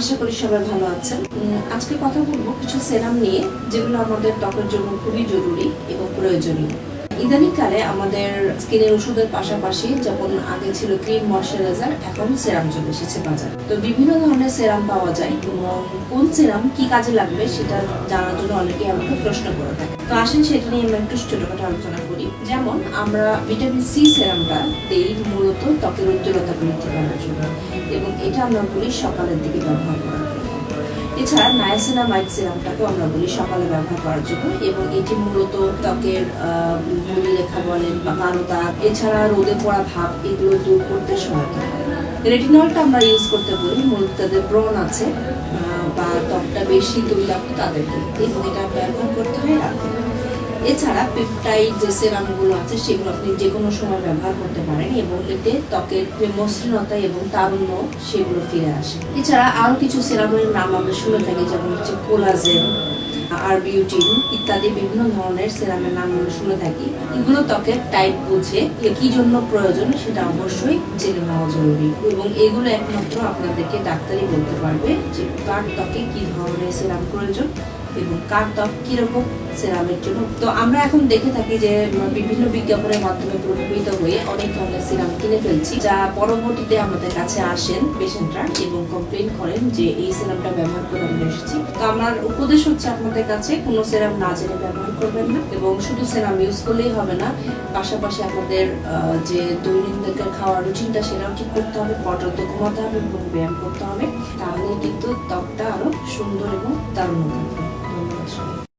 আশা করি সবাই ভালো আছেন। আজকে কথা বলব কিছু সেরাম নিয়ে, যেগুলো আমাদের ত্বকের জন্য খুবই জরুরি এবং প্রয়োজনীয়। ইদানিংকালে আমাদের স্কিনের ওষুধের পাশাপাশি যখন আগে ছিল ক্রিম ময়শ্চারাইজার, এখন সেরাম চলে এসেছে বাজারে। তো বিভিন্ন ধরনের সেরাম পাওয়া যায় এবং কোন সেরাম কি কাজে লাগবে সেটা জানার জন্য অনেকেই আমাকে প্রশ্ন করে থাকে। তো আসেন সেটা নিয়ে আমরা একটু ছোটখাটো আলোচনা করি। যেমন আমরা ভিটামিন সি সেরামটা দেই মূলত ত্বকের উজ্জ্বলতা বৃদ্ধি করার জন্য এবং এটা আমরা বলি সকালের দিকে ব্যবহার করার এছাড়া নায়াসিনামাইড সিরামটাকেও আমরা বলি সকালে ব্যবহার করার জন্য এবং এটি মূলত ত্বকের মুড়ি লেখা বলেন বা কালো দাগ, এছাড়া রোদে পড়া ভাব, এগুলো দূর করতে সহায়তা করে রেটিনলটা আমরা ইউজ করতে বলি, মূলত তাদের ব্রণ আছে বা ত্বকটা বেশি তৈলাক্ত তাদেরকে, এবং এটা ব্যবহার করতে হয় রাতে। এছাড়া পেপটাইড যে সেরামগুলো আছে, সেগুলো আপনি যে কোনো সময় ব্যবহার করতে পারেন এবং এতে ত্বকের যে মসৃণতা এবং তারুণ্য সেগুলো ফিরে আসে। এছাড়া আরও কিছু সেরামের নাম আমরা শুনে থাকি, যেমন হচ্ছে কোলাজেন আর বিউটিন ইত্যাদি বিভিন্ন ধরনের সেরামের নাম আমরা শুনে থাকি। এগুলো ত্বকের টাইপ বুঝে কি জন্য প্রয়োজন সেটা অবশ্যই জেনে নেওয়া জরুরি এবং এগুলো একমাত্র আপনাদেরকে ডাক্তারই বলতে পারবে যে কার ত্বকে কি ধরনের সেরাম প্রয়োজন। এবং কার ত্বক কীরকম সেরামের জন্য। তো আমরা এখন দেখে থাকি যে বিভিন্ন বিজ্ঞাপনের মাধ্যমে প্রভাবিত হয়ে অনেক ধরনের সিরাম কিনে ফেলছি, যা পরবর্তীতে আমাদের কাছে আসেন পেশেন্টরা এবং কমপ্লেন করেন যে, এই সিরামটা ব্যবহার করে আমরা এসেছি। তো আমার উপদেশ হচ্ছে আপনাদের কাছে, কোনো সিরাম না জেনে ব্যবহার করবেন না এবং শুধু সিরাম ইউজ করলেই হবে না, পাশাপাশি আমাদের যে দৈনন্দিন খাওয়ার রুটিনটা সেটাও ঠিক করতে হবে, পর্যাপ্ত ঘুমাতে হবে এবং ব্যায়াম করতে হবে। তাহলে কিন্তু ত্বকটা আরও সুন্দর এবং দারুণ থাকবে